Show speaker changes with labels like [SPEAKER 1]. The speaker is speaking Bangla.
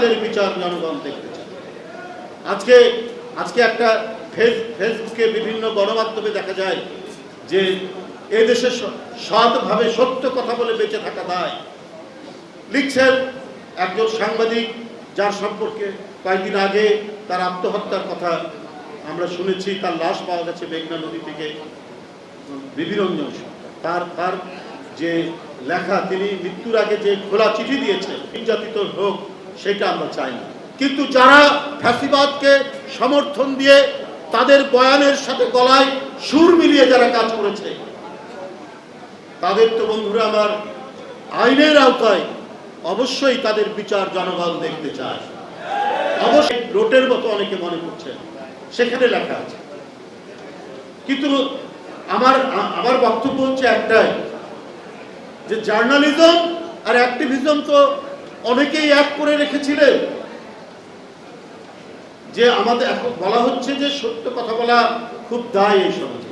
[SPEAKER 1] তাদের বিচার জনগণ দেখতে চায়। আজকে আজকে একটা ফেস, ফেসবুকে বিভিন্ন গণমাধ্যমে দেখা যায় যে এদেশে স- সৎভাবে সত্য কথা বলে বেঁচে থাকা দায়। লিখছেন একজন সাংবাদিক, যার সম্পর্কে কয়েকদিন আগে তার আত্মহত্যার কথা আমরা শুনেছি, তার লাশ পাওয়া গেছে মেঘনা নদী থেকে, বিবিরঞ্জন তার তার যে লেখা, তিনি মৃত্যুর আগে যে খোলা চিঠি দিয়েছে নির্যাতিত হোক সেটা আমরা চাই কিন্তু যারা ফ্যাসিবাদকে সমর্থন দিয়ে তাদের বয়ানের সাথে গলায় সুর মিলিয়ে যারা কাজ করেছে, তাদের তো বন্ধুরা আমার আইনের আওতায় অবশ্যই তাদের বিচার জনগণ দেখতে চায়। অবশ্যই রোটের মতো অনেকে মনে করছেন, সেখানে লেখা আছে। কিন্তু আমার আমার বক্তব্য হচ্ছে একটাই, যে জার্নালিজম আর অ্যাক্টিভিজম তো অনেকেই এক করে রেখেছিলেন যে আমাদের বলা হচ্ছে যে সত্য কথা বলা খুব দায় এই সমাজে।